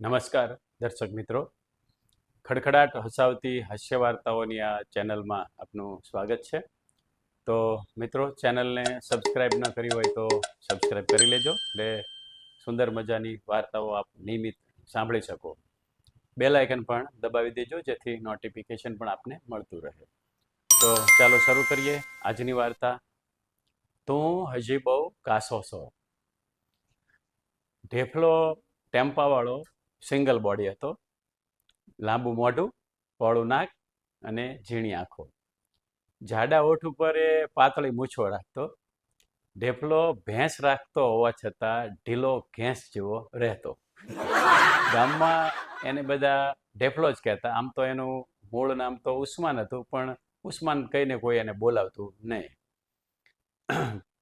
નમસ્કાર, દર્શક મિત્રો. ખડખડાટ હસાવતી હાસ્ય વાર્તાઓની આ ચેનલમાં આપનું સ્વાગત છે. તો મિત્રો, ચેનલને સબસ્ક્રાઇબ ન કરી હોય તો સબસ્ક્રાઇબ કરી લેજો એટલે સુંદર મજાની વાર્તાઓ આપ નિયમિત સાંભળી શકો. બેલ આઇકન પણ દબાવી દેજો, જેથી નોટિફિકેશન પણ આપને મળતું રહે. તો ચાલો શરૂ કરીએ આજની વાર્તા. તું હજી બહુ કાસો છો. ઢેફલો ટેમ્પાવાળો સિંગલ બોડી હતો. લાંબુ, મોઢું, પહોળું નાક અને ઝીણી આંખો. જાડા ઓઠ ઉપર એ પાતળી મૂછો રાખતો ઢેફલો ભેંસ રાખતો હોવા છતાં ઢીલો ઘેંસ જેવો રહેતો. ગામમાં એને બધા ઢેફલો જ કહેતા. આમ તો એનું મૂળ નામ તો ઉસ્માન હતું, પણ ઉસ્માન કહીને કોઈ એને બોલાવતું નહીં.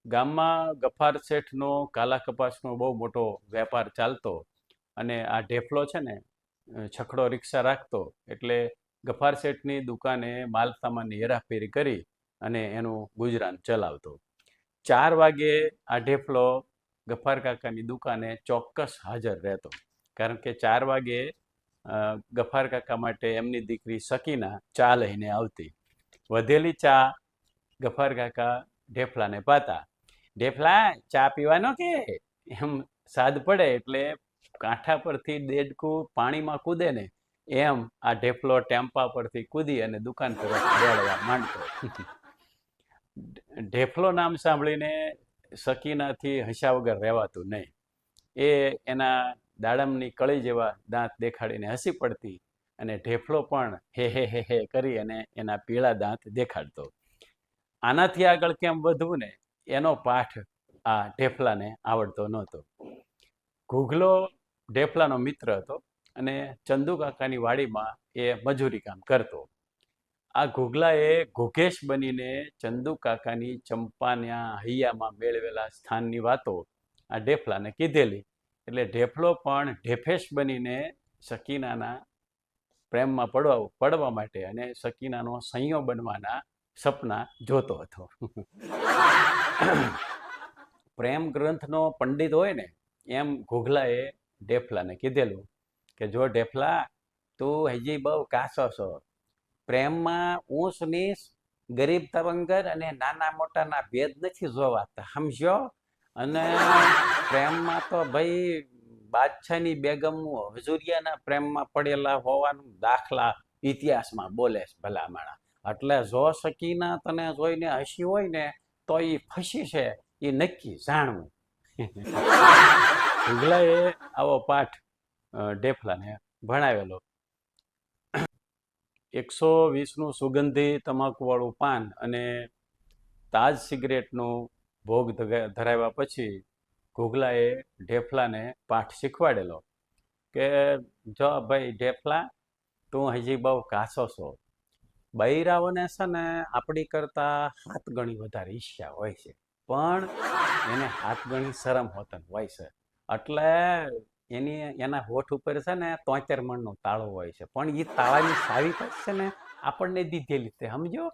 ગામમાં ગફાર શેઠનો કાલા કપાસનો બહુ મોટો વેપાર ચાલતો. અને આ ઢેફલો છે ને છકડો રિક્ષા રાખતો એટલે ગફાર શેઠની દુકાને માલ સામાનની હેરાફેરી કરી અને એનું ગુજરાન ચલાવતો. ચાર વાગે આ ઢેફલો ગફાર કાકાની દુકાને ચોક્કસ હાજર રહેતો. કારણ કે ચાર વાગે ગફાર કાકા માટે એમની દીકરી સકીના ચા લઈને આવતી. વધેલી ચા ગફાર કાકા ઢેફલાને પાતા. ઢેફલા, ચા પીવાનો કે? એમ સાદ પડે એટલે કાંઠા પરથી દેડકું પાણીમાં કૂદે ને, એમ આ ઢેફલો ટેમ્પા પરથી કૂદી અને દુકાન તરફ દોડવા માંડતો. ઢેફલો નામ સાંભળીને સકીનાથી હસ્યા વગર રહેવાતું નહીં. એ એના દાડમની કળી જેવા દાંત દેખાડીને હસી પડતી અને ઢેફલો પણ હે હે હે હે કરી અને એના પીળા દાંત દેખાડતો. આનાથી આગળ કેમ વધવું ને, એનો પાઠ આ ઢેફલાને આવડતો નહોતો. ઘૂઘલો ઢેફલાનો મિત્ર હતો અને ચંદુ કાકાની વાડીમાં એ મજૂરી કામ કરતો. આ ઘૂઘલાએ ઘોઘેશ બનીને ચંદુ કાકાની ચંપાના હૈયામાં મેળવેલા સ્થાનની વાતો આ ઢેફલાને કીધેલી. એટલે ઢેફલો પણ ઢેફેશ બનીને સકીનાના પ્રેમમાં પડવા પડવા માટે અને સકીનાનો સંયો બનવાના સપના જોતો હતો. પ્રેમ ગ્રંથનો પંડિત હોય ને, એમ ઘોઘલાએ ઢેફલાને કીધેલું કે જો ઢેફલા તું હજી બહુ કાસો છો. પ્રેમમાં ઊંચ નીચ, ગરીબ તરંગર અને નાના મોટાના ભેદ નથી જોવાતા, સમજો? અને પ્રેમમાં તો ભાઈ બાદશાહની બેગમ હજુરિયાના પ્રેમમાં પડેલા હોવાનું દાખલા ઇતિહાસમાં બોલે છે એટલે જો શકીના તને જોઈને હસી હોય ને તો એ ફસી છે, એ નક્કી, જાણવું. હુગલાએ આવો પાઠ ઢેફલાને ભણાવેલો. એકસો વીસનું સુગંધી તમાકુવાળું પાન અને તાજ સિગરેટનો ભોગ ધરાવ્યા પછી ઘોઘલાએ ઢેફલાને પાઠ શીખવાડેલો કે, જો ભાઈ ઢેફલા, તું હજી બહુ કાસો છો. બૈરાઓને છે ને આપણી કરતાં હાથ ગણી વધારે ઈચ્છા હોય છે. પણ એને હાથ ગણી શરમ હોતન હોય છે. એટલે એની, એના હોઠ ઉપર છે ને તોતેર મણનો તાળો હોય છે. પણ એ તાળાની સાવી પછી છે ને આપણને દીધેલી તે સમજો?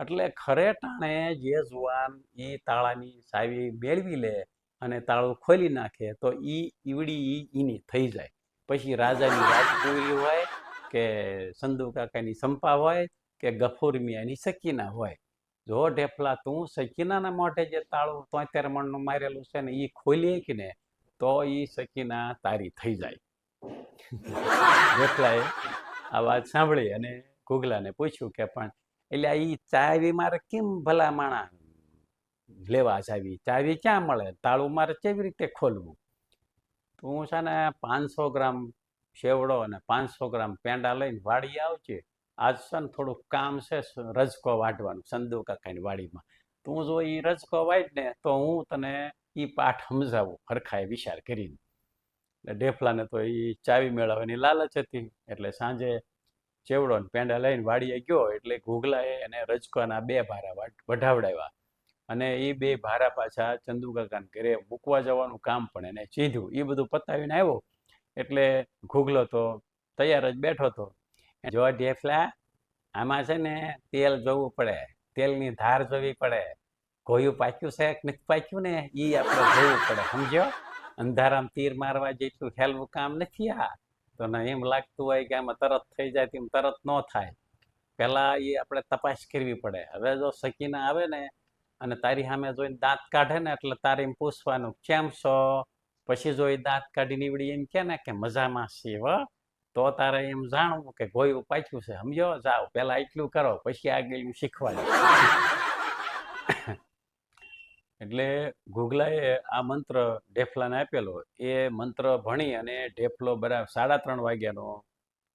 એટલે ખરે ટાણે જે જુવાન એ તાળાની સાવી મેળવી લે અને તાળું ખોલી નાખે તો એ ઈવડી એની થઈ જાય. પછી રાજાની રાજકુરી હોય કે સંદુ કાકાની સંપા હોય કે ગફુર મિયાની સકીના હોય. જો ઢેફલા તું સકીનાના મોઢે જે તાળું તોતેર મણનું મારેલું છે ને એ ખોલી કે ને તો એ સકીના તારી થઈ જાય. જેટલાએ આ વાત સાંભળી અને ઘુગલાને પૂછ્યું કે પણ એટલે એ ચાવી મારે કેમ ભલા માણા લેવા ચાવી ચાવી ક્યાં મળે? તાળું મારે કેવી રીતે ખોલવું? તું છે ને પાંચસો ગ્રામ શેવડો અને પાંચસો ગ્રામ પેંડા લઈને વાડી આવજે. આજ છે ને થોડુંક કામ છે રજકો વાટવાનું સંદુ કાકાની વાડીમાં. તું જો એ રજકો વાટ ને તો હું તને એ પાઠ સમજાવું એ વિચાર કરીને. એટલે ઢેફલાને તો એ ચાવી મેળવવાની લાલચ હતી. એટલે સાંજે ચેવડો ને પેંડા લઈને વાડીએ ગયો, એટલે ઘોઘલાએ એને રજકોના બે ભારા વઢાવડાવ્યા. અને એ બે ભારા પાછા ચંદુકાકાને ઘરે મૂકવા જવાનું કામ પણ એને ચીધ્યું. એ બધું પતાવીને આવ્યો. એટલે ઘોઘલો તો તૈયાર જ બેઠો હતો. જો ઢેફલા, આમાં છે ને તેલ જોવું પડે. તેલની ધાર જોવી પડે. કોયું પાક્યું છે કે નથી પાક્યું ને? એ આપણે જોવું પડે, સમજ્યો? અંધારામાં તીર મારવા જેટલું હેલવું કામ નથી આ. તો એમ લાગતું હોય કે આમાં તરત થઈ જાય તેમ તરત ન થાય. પહેલાં એ આપણે તપાસ કરવી પડે. હવે જો સકીના આવે ને અને તારી સામે જોઈને દાંત કાઢે ને એટલે તારે એમ પૂછવાનું, કેમ છો? પછી જો એ દાંત કાઢી નીવડી એમ કે ને કે, મજામાં છીએ હો. તો તારે એમ જાણવું કે ગોયું પાછું છે. સમજો જાઓ. પહેલાં એટલું કરો, પછી આગળ શીખવાડે. એટલે ઘોઘલાએ આ મંત્ર ઢેફલાને આપેલો. એ મંત્ર ભણી અને ઢેફલો બરાબર સાડા ત્રણ વાગ્યાનો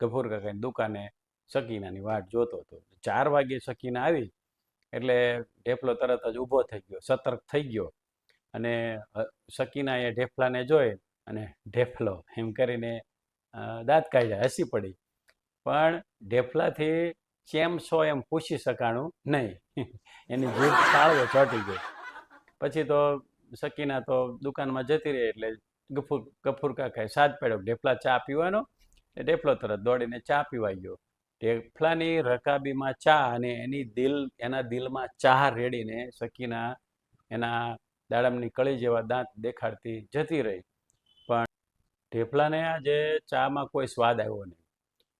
ગફૂર કાકાની દુકાને સકીનાની વાટ જોતો હતો. ચાર વાગે સકીના આવી એટલે ઢેફલો તરત જ ઊભો થઈ ગયો, સતર્ક થઈ ગયો અને સકીના એ ઢેફલાને જોઈ અને ઢેફલો એમ કરીને દાંત કાઢ્યા, હસી પડી. પણ ઢેફલાથી ચેમ છો એમ પૂછી શકાણું નહીં. એની જીભ સાળવો ચોટી ગઈ. પછી તો સકીના તો દુકાનમાં જતી રહી એટલે ગફુર ગફુર કાકાએ સાત પડ્યો ઢેફલા ચા પીવાનો? એ ઢેફલો તરત દોડીને ચા પીવા ગયો. ઢેફલાની રકાબીમાં ચા અને એની દિલ, એના દિલમાં ચા રેડીને સકીના એના દાડમની કળી જેવા દાંત દેખાડતી જતી રહી. પણ ઢેફલાને આજે ચામાં કોઈ સ્વાદ આવ્યો નહીં.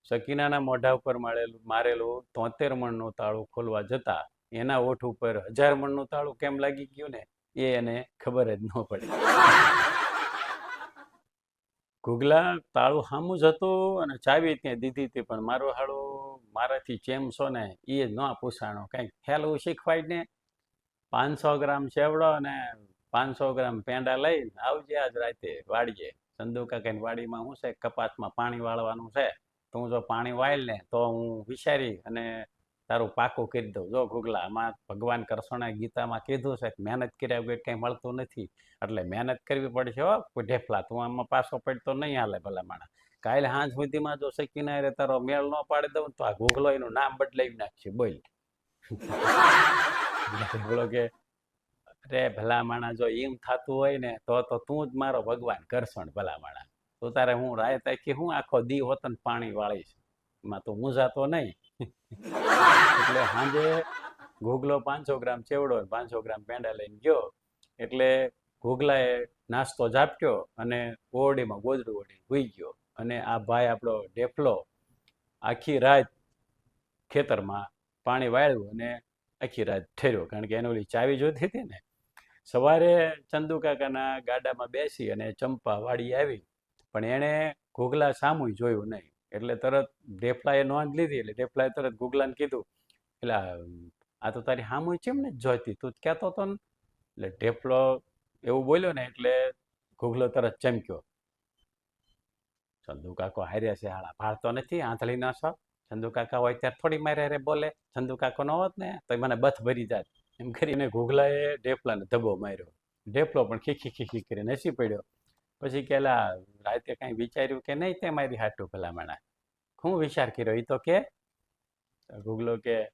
સકીનાના મોઢા ઉપર મારેલું મારેલું તોતેર મણનું તાળું ખોલવા જતા એના ઓઠ ઉપર હજાર મણનું તાળું કેમ લાગી ગયું ને, એ એને ખબર જ ન પડી. ગુગલા તાળું સામું જ હતું અને ચાવી ત્યાં દીધી હતી, પણ મારો હાળો મારાથી ચેમ ને, એ ન પૂછાણો કંઈક ખ્યાલ શીખવાય ને? પાંચસો ગ્રામ ચેવડો અને પાંચસો ગ્રામ પેંડા લઈને આવજે આજ રાતે વાડીએ સંદુકા કઈ વાડીમાં શું છે, કપાસમાં પાણી વાળવાનું છે. તો હું જો પાણી વાળ ને તો હું વિચારી અને તારું પાકું કરી દઉં. જો ગુગલા, આમાં ભગવાન કૃષ્ણે ગીતામાં કીધું છે કે મહેનત કર્યા વગર કંઈ મળતું નથી. એટલે મહેનત કરવી પડશે હો ઢેફલા, તું આમાં પાછો પડતો નહીં હાલે ભલા માણા કાલે હાંજ સુધીમાં જો શીખીને રે તારો મેળ ન પાડી દઉં તો આ ગુગલો એનું નામ બદલાવી નાખશે. બોલ. ગુગલો કે, અરે ભલા માણા જો એમ થતું હોય ને, તો તો તું જ મારો ભગવાન કરશણ ભલા માણા તો તારે હું રાય તાકી હું આખો દી હોતન પાણી વાળીશ? એમાં તો મૂંઝાતો નહીં. એટલે સાંજે ઘોઘલો પાંચસો ગ્રામ ચેવડો પાંચસો ગ્રામ પેંડા લઈને ગયો. એટલે ઘોઘલાએ નાસ્તો ઝાપટ્યો અને ઓરડીમાં ગોદડું ઓઢી ભૂઈ ગયો. અને આ ભાઈ આપણો ઢેફલો આખી રાત ખેતરમાં પાણી વાળ્યું અને આખી રાત ઠેર્યો. કારણ કે એને ઓલી ચાવી જોતી હતી ને. સવારે ચંદુ કાકાના ગાડામાં બેસી અને ચંપા વાડી આવી. પણ એણે ઘોઘલા સામું જોયું નહીં. એટલે તરત ઢેફલાએ નોંધ લીધી, એટલે ઢેફલાએ તરત ગુગલાને કીધું, એટલે આ તો તારી સામું ચેમ ને જોઈતી, તું કહેતો હતો ને. એટલે ઢેફલો એવું બોલ્યો ને એટલે ગુગલો તરત ચમક્યો. ચંદુ કાકો હાર્યા છે, હાળા ભાળતો નથી આંધળી ન છો ચંદુ કાકા હોય ત્યારે થોડી મારે રે બોલે, ચંદુ કાકો ન હોત ને તો મને બથ ભરી જાત. એમ કરીને ગુગલાએ ઢેફલાને ધબ્બો માર્યો. ઢેફલો પણ ખીખી ખીખી કરીને હસી પડ્યો. પછી કેલા, રાતે કાંઈ વિચાર્યું કે નહીં તે મારી હાટું ભલામણા? હું વિચાર કર્યો એ તો કે. ગુગલો કે,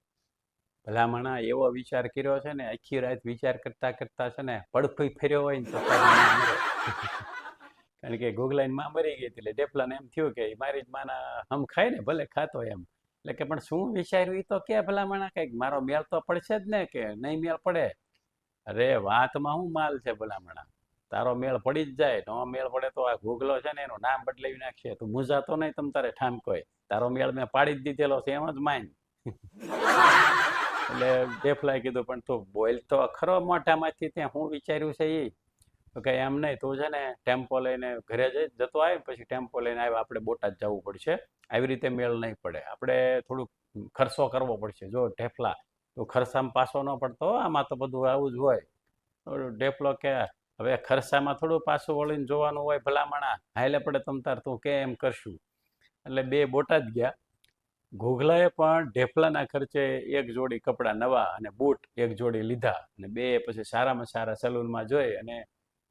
ભલામણા એવો વિચાર કર્યો છે ને, આખી રાત વિચાર કરતા કરતા છે ને પડખું ફેર્યો હોય ને તો. કારણ કે ગુગલાઈનમાં મરી ગઈ એટલે ડેપલાને એમ થયું કે મારી જ માના હમ ખાય ને, ભલે ખાતો એમ. એટલે કે, પણ શું વિચાર્યું? એ તો કે ભલામણા કંઈક? મારો મેળ તો પડશે જ ને કે નહીં મેળ પડે? અરે, વાતમાં શું માલ છે ભલામણા. તારો મેળ પડી જ જાય નો મેળ પડે તો આ ગૂગલો છે ને એનું નામ બદલાવી નાખશે તું મૂંઝાતો નહીં તમ તારે ઠામકોય તારો મેળ મેં પાડી જ દીધેલો છે એમ જ માન. એટલે ડેફલાએ કીધું પણ તું બોલ તો ખરો મોઢામાંથી ત્યાં હું વિચાર્યું છે એ તો કે એમ નહીં તું છે ને ટેમ્પો લઈને ઘરે જઈ જતો આવે પછી ટેમ્પો લઈને આવ્યો આપણે બોટાદ જવું પડશે. આવી રીતે મેળ નહીં પડે. આપણે થોડુંક ખર્ચો કરવો પડશે. જો ઢેફલા તો ખર્ચામાં પાછો ન પડતો આમાં તો બધું આવું જ હોય. ડેફલો ઢેફલો કે હવે ખર્ચામાં થોડું પાછું વળીને જોવાનું હોય ભલામણા, હાલે પડે તમ તાર તું કે એમ કરશું? એટલે બે બોટાદ ગયા. ઘોઘલાએ પણ ઢેફલાના ખર્ચે એક જોડી કપડાં નવા અને બૂટ એક જોડી લીધા અને બે પછી સારામાં સારા સલૂનમાં જોઈ અને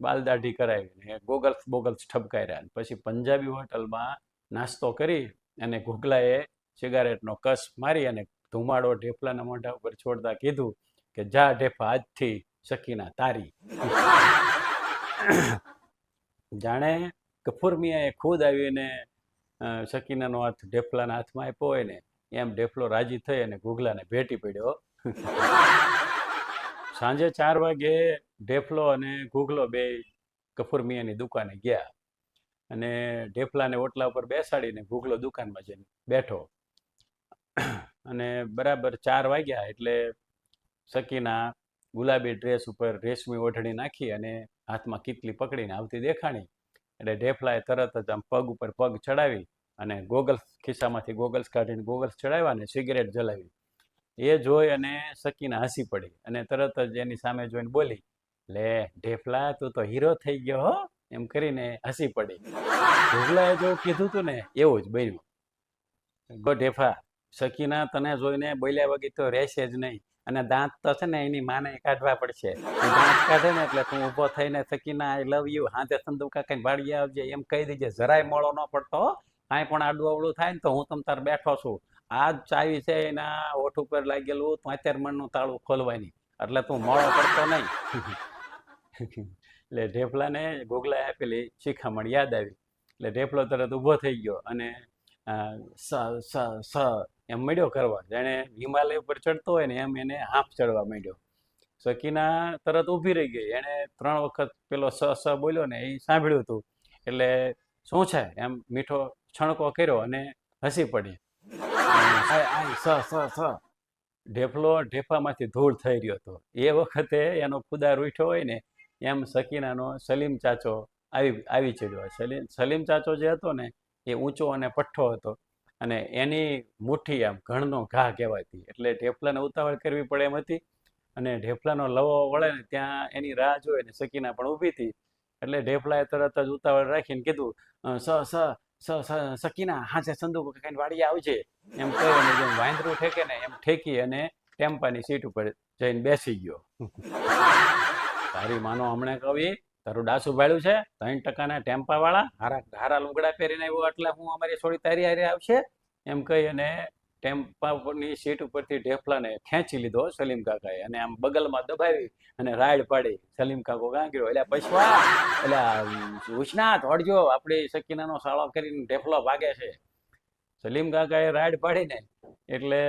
બાલ દાઢી કરાવી અને ગોગલ્સ બોગલ્સ ઠપકાર્યા અને પછી પંજાબી હોટલમાં નાસ્તો કરી અને ઘોઘલાએ સિગારેટનો કસ મારી અને ધુમાડો ઢેફલાના મોઢા ઉપર છોડતા કીધું કે જા ઢેફા આજથી શકીના તારી. જાણે ગફુર મિયાએ ખુદ આવીને સકીનાનો હાથ ઢેફલાના હાથમાં આપ્યો હોય ને, એમ ઢેફલો રાજી થઈ અને ઘૂઘલાને ભેટી પડ્યો. સાંજે ચાર વાગે ઢેફલો અને ઘૂઘલો બે ગફુર મિયાની દુકાને ગયા અને ઢેફલાને ઓટલા ઉપર બેસાડીને ગુગલો દુકાનમાં જઈને બેઠો. અને બરાબર ચાર વાગ્યા એટલે સકીના ગુલાબી ડ્રેસ ઉપર રેશમી ઓઢણી નાખી અને હાથમાં કીટલી પકડીને આવતી દેખાણી. એટલે ઢેફલાએ તરત જ આમ પગ ઉપર પગ ચડાવી અને ગોગલ્સ ખિસ્સામાંથી ગોગલ્સ કાઢીને ગોગલ્સ ચડાવ્યા અને સિગરેટ જલાવી. એ જોઈ અને સકીને હાંસી પડી અને તરત જ એની સામે જોઈને બોલી, લે ઢેફલા, તું તો હીરો થઈ ગયો હો. એમ કરીને હસી પડી. ઢેફલાએ જો કીધું તું ને, એવું જ બન્યું. ગો ઢેફા, સકીના તને જોઈને બોલ્યા વગી તો રહેશે જ નહીં. અને દાંત તો છે ને એની માને કાઢવા પડશે. દાંત કાઢે ને એટલે તું ઊભો થઈને સકીના આઈ લવ યુ હાથે સંદુકા કઈ વાળી આવજે. એમ કહી દેજે. જરાય મોળો ન પડતો કાંઈ પણ આડું અવળું થાય ને તો હું તમ તાર બેઠો છું. આ ચાવી છે એના ઓઠ ઉપર લાગેલું તોતેર મણનું તાળું ખોલવાની. એટલે તું મોળો પડતો નહીં. એટલે ઢેફલાને ગોગલાએ આપેલી શિખામણ યાદ આવી. એટલે ઢેફલો તરત ઊભો થઈ ગયો અને સ સ સ એમ મળ્યો કરવા જાણે હિમાલય ઉપર ચડતો હોય ને એમ એને હાંફ ચડવા માંડ્યો. સકીના તરત ઊભી રહી ગઈ. એણે ત્રણ વખત પેલો સ સ બોલ્યો ને એ સાંભળ્યું હતું એટલે શું છે? એમ મીઠો છણકો કર્યો અને હસી પડી. સ સ સ. ઢેફલો ઢેફામાંથી ધૂળ થઈ રહ્યો હતો. એ વખતે એનો ખુદાર ઉઠ્યો હોય ને એમ સકીનાનો સલીમ ચાચો આવી આવી ચડ્યો. સલીમ સલીમ ચાચો જે હતો ને એ ઊંચો અને પઠ્ઠો હતો. અને એની મુઠ્ઠી આમ ઘણનો ઘા કહેવાતી એટલે ઢેફલાને ઉતાવળ કરવી પડે એમ હતી. અને ઢેફલાનો લવો વળે ને ત્યાં એની રાહ જોઈ ને સકીના પણ ઊભી હતી એટલે ઢેફલાએ તરત જ ઉતાવળ રાખીને કીધું સ સ સ સકીના હાથે સંદૂક કઈ વાડી આવજે. એમ કહીને જેમ વાંદરું ઠેકે ને એમ ઠેકી અને ટેમ્પાની સીટ ઉપર જઈને બેસી ગયો. તારી માનો હમણાં કવિ તારું ડાસ ભાડ્યું છે, ત્રણ ટકાના ટેમ્પા વાળા હારા હારા લુગડા પહેરીને આવ્યો, એટલે હું અમારી છોડી તારી હારે આવશે, એમ કહી અને ટેમ્પા ની સીટ ઉપરથી ઢેફલાને ખેંચી લીધો સલીમ કાકાએ અને આમ બગલમાં દબાવી અને રાડ પાડી. સલીમ કાકો ગાંગ્યો એટલે પૈસા એટલે ઉષ્ણા દોડજો આપણી સકીનાનો સાળો કરીને ઢેફલો ભાગે છે. સલીમ કાકાએ રાડ પાડીને એટલે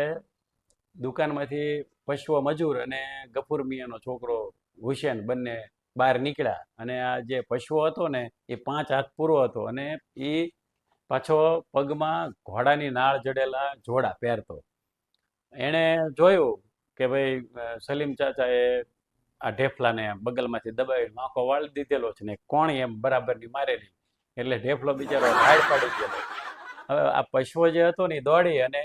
દુકાનમાંથી પશુઓ મજૂર અને ગફુર મિયાનો છોકરો હુસેન બંને બહાર નીકળ્યા અને આ જે પશુઓ હતો ને, એ પાંચ હાથ પૂરો હતો અને એ પાછો પગમાં ઘોડાની નાળ જડેલા જોડા પહેરતો. એણે જોયું કે ભાઈ સલીમ ચાચાએ આ ઢેફલાને બગલમાંથી દબાવી માખો વાળી દીધેલો છે ને, કોણ એમ બરાબરની મારેલી? એટલે ઢેફલો બિચારો હાડ પાડી ગયેલો હવે આ પશુઓ જે હતો ને, એ દોડી અને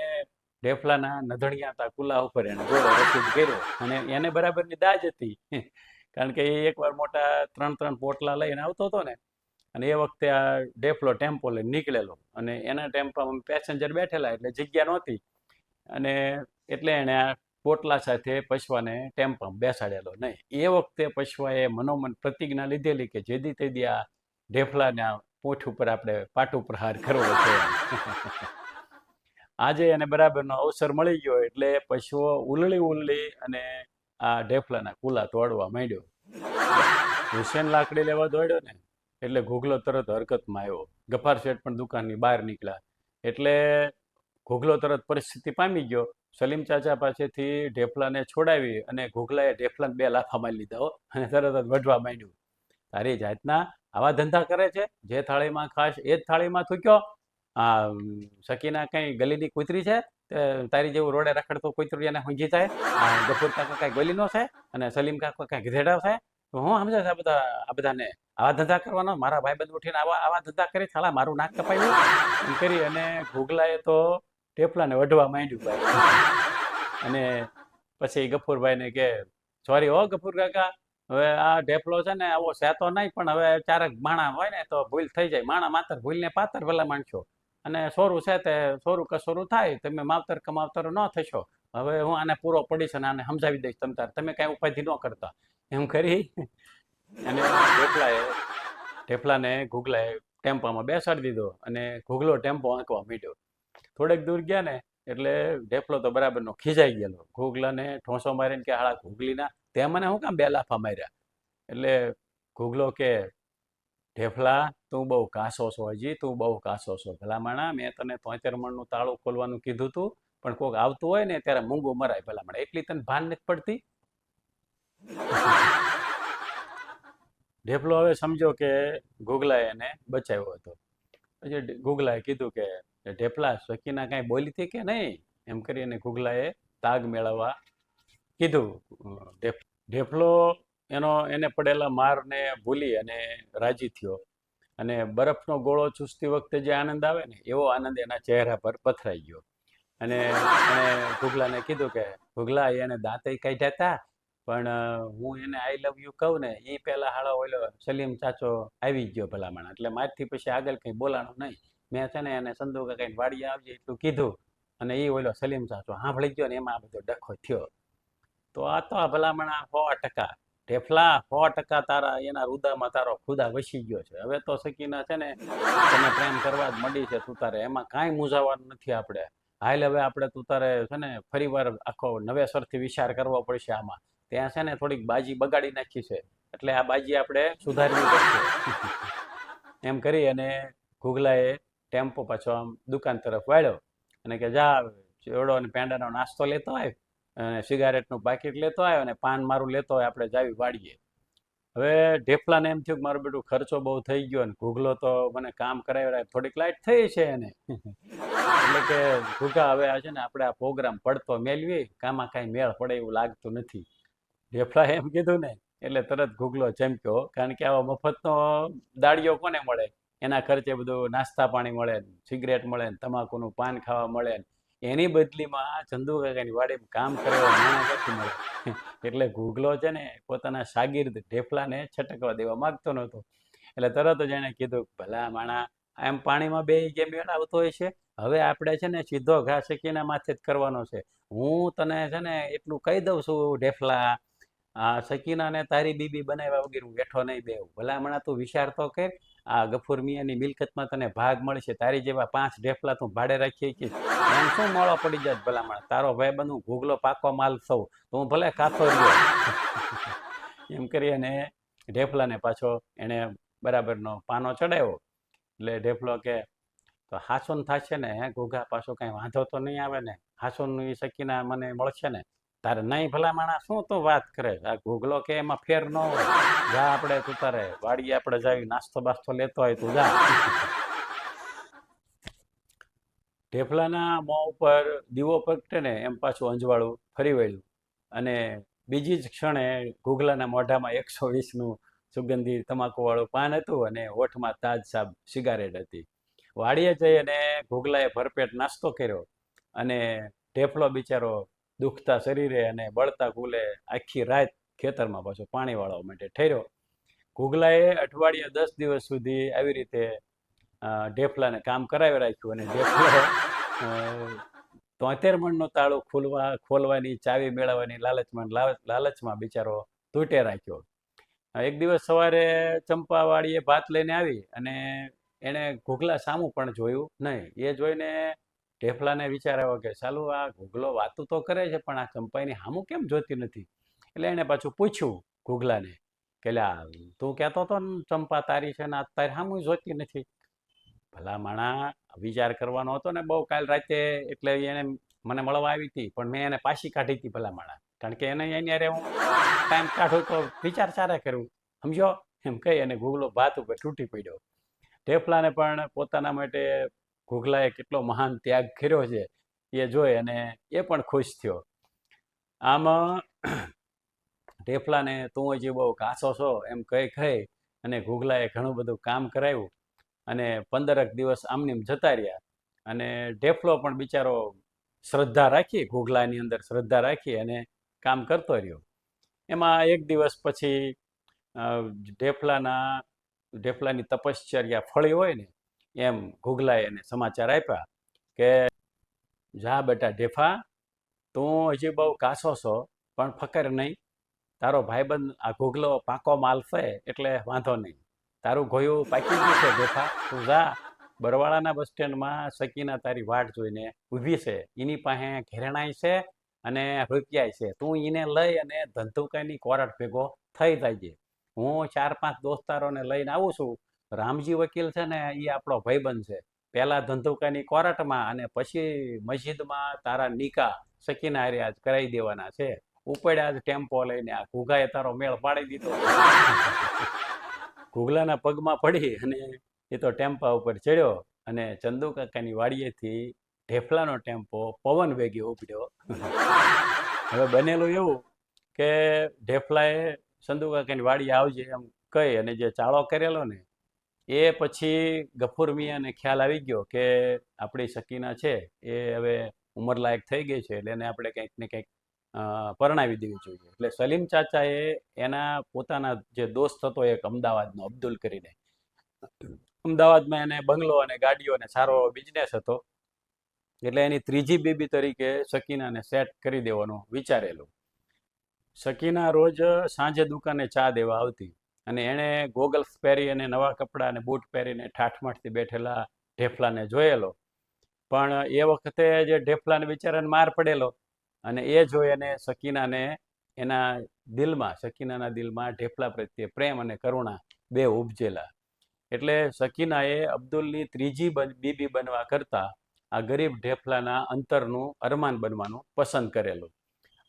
ઢેફલાના નધણિયા હતા કુલા ઉપર એને જોડો રસીદ કર્યો અને એને બરાબરની દાજ હતી. કારણ કે એ એકવાર મોટા ત્રણ ત્રણ પોટલા લઈને આવતો હતો ને, અને એ વખતે આ ડેફલો ટેમ્પો લઈને નીકળેલો. અને એના ટેમ્પામાં પેસેન્જર બેઠેલા એટલે જગ્યા નહોતી. અને એટલે એણે આ પોટલા સાથે પશ્વાને ટેમ્પામાં બેસાડેલો નહીં. એ વખતે પશ્વાએ મનોમન પ્રતિજ્ઞા લીધેલી કે જેદી તેદી આ ઢેફલાના પોઠ ઉપર આપણે પાટુ પ્રહાર કરવો છે. આજે એને બરાબરનો અવસર મળી ગયો એટલે પશુઓ ઉલળી ઉલળી અને આ ઢેફલાના કુલા તોડવા માંડ્યો. હુસેન લાકડી લેવા દોડ્યો ને, એટલે ઘોઘલો તરત હરકતમાં આવ્યો. ગફાર શેઠ પણ દુકાનની બહાર નીકળ્યા. એટલે ઘોઘલો તરત પરિસ્થિતિ પામી ગયો. સલીમ ચાચા પાસેથી ઢેફલાને છોડાવી અને ઘોઘલાએ ઢેફલાને બે લાફા મારી લીધા હો. અને તરત જ વઢવા માંડ્યું. તારી જાતના આવા ધંધા કરે છે? જે થાળીમાં ખાસ એ જ થાળીમાં થૂક્યો? આ શકીના કઈ ગલીની કૂતરી છે તારી જેવું રોડે રખડતો કૂતરું એને ઊંઘી જાય. આ ગફુર કાકો કઈ ગલી નો છે અને સલીમ કાકા કઈ ગધેડા છે. તો હું સમજે છે આ બધા, આ બધાને આવા ધંધા કરવાનો. મારા ભાઈબંધ ઉઠીને આવા આવા ધંધા કરી. થાળા મારું નાક કપાયું કરી અને ઘોઘલાએ તો ટેપલાને વઢવા માંડ્યું ભાઈ. અને પછી ગફુરભાઈને કે, સોરી હો ગફુર કાકા, હવે આ ઢેફલો છે ને આવો સેતો નહીં, પણ હવે ચારક માણા હોય ને તો ભૂલ થઈ જાય. માણા માતર ભૂલને પાતર ભલા માણસો. અને સોરું છે તે સોરું કસોરું થાય, તમે માવતર કમાવતર ન થશો. હવે હું આને પૂરો પડીશ અને આને સમજાવી દઈશ તમ તાર. તમે કાંઈ ઉપાધિ ન કરતા. એમ કરી અને ઢેફલાએ, ઢેફલાને ઘૂગલાએ ટેમ્પામાં બેસાડી દીધો અને ઘૂગલો ટેમ્પો આંકવા માંડ્યો. થોડેક દૂર ગયા ને એટલે ઢેફલો તો બરાબરનો ખીજાઈ ગયેલો. ઘૂગલાને ઠોંસો મારીને કે, હાળા ઘૂગલીના તે મને શું કામ બે લાફા માર્યા. એટલે ઘૂગલો કે ઢેફલા તું બહુ કાસો છો હજી તું બહુ કાસો છો ભલા માણા મેં તને તોતેર મણનું તાળું ખોલવાનું કીધું તું પણ કોઈક આવતું હોય ને ત્યારે મૂંગું મરાય. ભલા માણા એટલી તને ભાન નથી પડતી? ઢેફલો હવે સમજો કે ગુગલાએ એને બચાવ્યો હતો. પછી ગુગલાએ કીધું કે ઢેફલા સકીના કાંઈ બોલી હતી કે નહીં? એમ કરીને ગુગલાએ તાગ મેળવવા કીધું. ઢેફલો એનો, એને પડેલા મારને ભૂલી અને રાજી થયો. અને બરફનો ગોળો ચૂસતી વખતે જે આનંદ આવે ને, એવો આનંદ એના ચહેરા પર પથરાઈ ગયો. અને એણે ભૂગલાને કીધું કે, ભૂગલા, એને દાંતે કાઢ્યા હતા પણ હું એને આઈ લવ યુ કહું ને એ પહેલાં હાળો ઓલો સલીમ ચાચો આવી ગયો ભલામણ. એટલે મારથી પછી આગળ કંઈ બોલાણું નહીં. મેં છે ને, એને સંદુ કંઈ વાડીએ આવજે એટલું કીધું. અને એ ઓલો સલીમ ચાચો સાંભળી ગયો ને, એમાં બધો ડખો થયો. તો આ તો આ ભલામણા સો ટકા ઢેફલા સો ટકા તારા એના રુદામાં તારો ખુદા વસી ગયો છે. હવે તો સકીના છે ને, તને પ્રેમ કરવા જ મળી છે તું તારે. એમાં કાંઈ મૂંઝાવાનું નથી આપણે. હાલ હવે આપણે તું તારે છે ને, ફરીવાર આખો નવેસરથી વિચાર કરવો પડશે આમાં. ત્યાં છે ને થોડીક બાજી બગાડી નાખી છે. એટલે આ બાજી આપણે સુધારવી પડશે. એમ કરી અને ઘુઘલાએ ટેમ્પો પાછો આમ દુકાન તરફ વાળ્યો અને કે જા, ચેવડો અને પેંડાનો નાસ્તો લેતો આવ અને સિગારેટનું પાકીટ લેતો આવ્યો અને પાન મારું લેતો હોય આપણે જાવી વાળીએ હવે ઢેફલાને એમ થયું કે મારો બેટું ખર્ચો બહુ થઈ ગયો અને ઘૂઘલો તો મને કામ કરાવ્યા, થોડીક લાઇટ થઈ છે એને. એટલે કે ઘૂઘા હવે આ છે ને આપણે આ પ્રોગ્રામ પડતો મેળવી કામાં કાંઈ મેળ પડે એવું લાગતું નથી. ઢેફલા એમ કીધું ને, એટલે તરત ઘૂઘલો ચમક્યો, કારણ કે આવો મફતનો દાળીઓ કોને મળે? એના ખર્ચે બધું નાસ્તા પાણી મળે, સિગરેટ મળે, તમાકુનું પાન ખાવા મળે ને એની બદલીમાં ચંદુ કાકાની વાડે કામ કરે એવો નથી મળે. એટલે ઘૂગલો છે ને, પોતાના શાગીર્દ ઢેફલાને છટકવા દેવા માગતો નહોતો. એટલે તરત જ એણે કીધું, ભલા માણા એમ પાણીમાં બે ગેમ આવતો હોય છે. હવે આપણે છે ને સીધો ઘા શેકીના માથે જ કરવાનો છે. હું તને છે ને એટલું કહી દઉં છું, ઢેફલા, આ સકીનાને તારી બીબી બનાવ્યા વગેરે હું બેઠો નહીં બેવું ભલા હમણાં તું વિચાર તો કર આ ગફુર મિયાની મિલકતમાં તને ભાગ મળશે. તારી જેવા પાંચ ઢેફલા તું ભાડે રાખી શકીશ. એમ શું મોળો પડી જાય ભલામણ? તારો ભાઈ બનવું ઘૂગલો પાકો માલ સૌ. તો હું ભલે કાતો રહ્યો એમ કરી અને ઢેફલાને પાછો એણે બરાબરનો પાનો ચડાવ્યો. એટલે ઢેફલો કે, તો હાસોન થશે ને હે? ઘોઘા પાછો કાંઈ વાંધો તો નહીં આવે ને? હાસોનનું એ સકીના મને મળશે ને તારે નહીં ભલા માણા શું તો વાત કરે આ ઘૂગલો કે એમાં ફેર ન હોય? જા આપણે તું તારે વાડીએ આપણે જાવી નાસ્તો બાસ્તો લેતો હોય તું જા. ઢેફલાના મોં ઉપર દીવો પ્રગટે ને એમ પાછું અંજવાળું ફરી વળ્યું. અને બીજી જ ક્ષણે ઘૂગલાના મોઢામાં એકસો વીસનું સુગંધી તમાકુવાળું પાન હતું અને હોઠમાં તાજ સાબ સિગારેટ હતી. વાડીએ જઈ અને ઘૂગલાએ ભરપેટ નાસ્તો કર્યો અને ઢેફલો બિચારો દુખતા શરીરે અને બળતા કુલે આખી રાત ખેતરમાં પાછો પાણી વાળવા માટે ઠર્યો. ઘૂગલાએ અઠવાડિયે દસ દિવસ સુધી આવી રીતે ઢેફલાને કામ કરાવી રાખ્યું અને ઢેફલો તોતેર મણનું તાળું ખોલવા, ખોલવાની, ચાવી મેળવવાની લાલચમાં લાલચ- લાલચમાં બિચારો તૂટે રાખ્યો. એક દિવસ સવારે ચંપાવાળીએ ભાત લઈને આવી અને એણે ઘૂગલા સામું પણ જોયું નહીં. એ જોઈને ઢેફલાને વિચાર આવ્યો કે ચાલુ આ ઘૂઘલો વાતું તો કરે છે, પણ આ ચંપાઈની સામું કેમ જોતી નથી? એટલે એણે પાછું પૂછ્યું ઘૂઘલાને કે તું કહેતો હતો ને ચંપા તારી છે ને આ તારી હામું જોતી નથી. ભલા માણા વિચાર કરવાનો હતો ને બહુ કાલ રાતે એટલે એને મને મળવા આવી હતી, પણ મેં એને પાછી કાઢી હતી ભલા માણા. કારણ કે એને એની રે હું ટાઈમ કાઢું તો વિચાર સારા કરું. સમજો? એમ કહી અને ઘૂગલો ભાત ઉપર તૂટી પડ્યો. ઢેફલાને પણ પોતાના માટે ઘૂગલાએ કેટલો મહાન ત્યાગ કર્યો છે એ જોઈ અને એ પણ ખુશ થયો. આમ, ઢેફલાને તું હજી બહુ કાસો છો એમ કહી કહી અને ઘૂઘલાએ ઘણું બધું કામ કરાવ્યું અને પંદરક દિવસ આમનેમ જતા રહ્યા અને ઢેફલો પણ બિચારો શ્રદ્ધા રાખી ઘૂઘલાની અંદર શ્રદ્ધા રાખી અને કામ કરતો રહ્યો. એમાં એક દિવસ પછી ઢેફલાના, ઢેફલાની તપશ્ચર્યા ફળી હોય ને એમ ઘોઘલાએ એને સમાચાર આપ્યા કે, જા બેટા ઢેફા, તું હજી બહુ કાસો છો, પણ ફકર નહીં. તારો ભાઈબંધ આ ઘોઘલો પાકો માલ છે એટલે વાંધો નહીં. તારું ગોયું પાકી ગયું છે ઢેફા. તું જા. બરવાળાના બસ સ્ટેન્ડમાં સકીના તારી વાટ જોઈને ઊભી છે. એની પાસે ઘેરણાય છે અને રૂપિયા છે. તું એને લઈ અને ધંધુકાની કોરટ ભેગો થઈ જાય હું ચાર પાંચ દોસ્તારોને લઈને આવું છું. રામજી વકીલ છે ને એ આપણો ભાઈબંધ છે. પહેલા ધંધુકાની કોરટમાં અને પછી મસ્જિદમાં તારા નિકા સકીના હારે આજ કરાવી દેવાના છે. ઉપડ્યા જ ટેમ્પો લઈને આ ઘૂઘાએ તારો મેળ પાડી દીધો. ઘૂગલાના પગમાં પડી અને એ તો ટેમ્પા ઉપર ચડ્યો અને ચંદુ કાકાની વાડીએથી ઢેફલાનો ટેમ્પો પવન વેગે ઉપડ્યો. હવે બનેલું એવું કે ઢેફલાએ ચંદુ કાકાની વાડી આવજે એમ કહી અને જે ચાળો કરેલો ને એ પછી ગફુર મિયાને ખ્યાલ આવી ગયો કે આપણી સકીના છે, એ હવે ઉંમરલાયક થઈ ગઈ છે એટલે એને આપણે કંઈક ને કંઈક પરણાવી દેવી જોઈએ. એટલે સલીમ ચાચાએ એના પોતાના જે દોસ્ત હતો એક અમદાવાદનો, અબ્દુલ કરીને. અમદાવાદમાં એને બંગલો અને ગાડીઓ અને સારો બિઝનેસ હતો. એટલે એની ત્રીજી બેબી તરીકે સકીનાને સેટ કરી દેવાનું વિચારેલું. સકીના રોજ સાંજે દુકાને ચા દેવા આવતી. અને એણે ગોગલ્સ પહેરી અને નવા કપડાં અને બૂટ પહેરીને ઠાઠમાઠથી બેઠેલા ઢેફલાને જોયેલો. પણ એ વખતે જે ઢેફલાને બિચારાને માર પડેલો અને એ જોઈ અને સકીનાને એના દિલમાં, સકીનાના દિલમાં ઢેફલા પ્રત્યે પ્રેમ અને કરુણા બે ઉપજેલા. એટલે સકીનાએ અબ્દુલની ત્રીજી બીબી બનવા કરતાં આ ગરીબ ઢેફલાના અંતરનું અરમાન બનવાનું પસંદ કરેલું.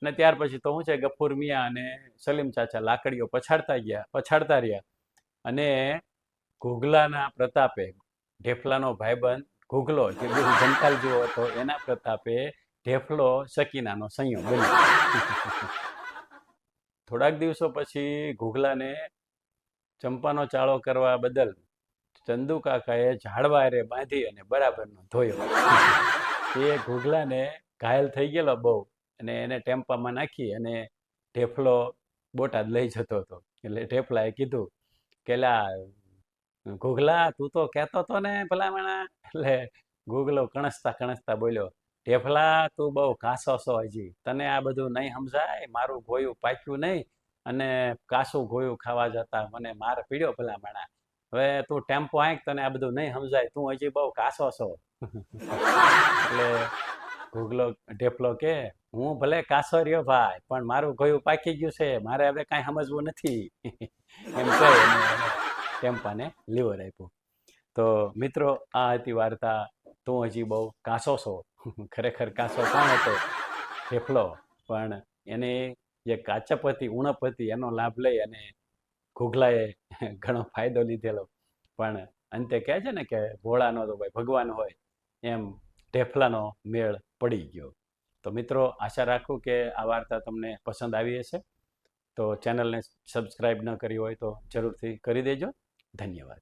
અને ત્યાર પછી તો શું છે ગફુર મિયા અને સલીમ ચાચા લાકડીઓ પછાડતા ગયા, પછાડતા રહ્યા. અને ઘૂઘલાના પ્રતાપે, ઢેફલાનો ભાઈબંધ ઘૂઘલો જે જંકાલ જેવો હતો, એના પ્રતાપે ઢેફલો સકીનાનો સંયમ બન્યો. થોડાક દિવસો પછી ઘૂઘલાને ચંપાનો ચાળો કરવા બદલ ચંદુ કાકાએ ઝાડવા બાંધી અને બરાબરનો ધોયો. એ ઘૂઘલાને ઘાયલ થઈ ગયેલો બહુ. અને એને ટેમ્પામાં નાખી અને ઢેફલો બોટાદ લઈ જતો હતો. એટલે ઢેફલાએ કીધું કે, લા ઘૂઘલા તું તો કહેતો હતો ને ભલામણા. એટલે ઘૂઘલો કણસતા કણસતા બોલ્યો, ઢેફલા, તું બહુ કાસો છો હજી. તને આ બધું નહીં સમજાય. મારું ગોયું પાક્યું નહીં અને કાસું ગોયું ખાવા જતા મને માર પીડ્યો ભલામણા. હવે તું ટેમ્પો આંક તને આ બધું નહીં સમજાય. તું હજી બહુ કાસો છો. એટલે ઘૂગલો ઢેફલો કે, હું ભલે કાસો રહ્યો ભાઈ, પણ મારું ગયું પાકી ગયું છે, મારે હવે કાંઈ સમજવું નથી. એમ કહી પાને લીવર આપ્યું. તો મિત્રો, આ હતી વાર્તા, તું હજી બહુ કાસો છો. ખરેખર કાસો કોણ હતો? ઢેફલો. પણ એને જે કાચપ હતી, ઉણપ હતી, એનો લાભ લઈ અને ઘૂઘલાએ ઘણો ફાયદો લીધેલો. પણ અંતે કહે છે ને કે ભોળાનો તો ભાઈ, ભગવાન હોય. એમ ઢેફલાનો મેળ પડી ગયો. તો મિત્રો, આશા રાખું કે આ વાર્તા તમને પસંદ આવી હશે. તો ચેનલને સબસ્ક્રાઈબ ન કરી હોય તો જરૂરથી કરી દેજો. ધન્યવાદ.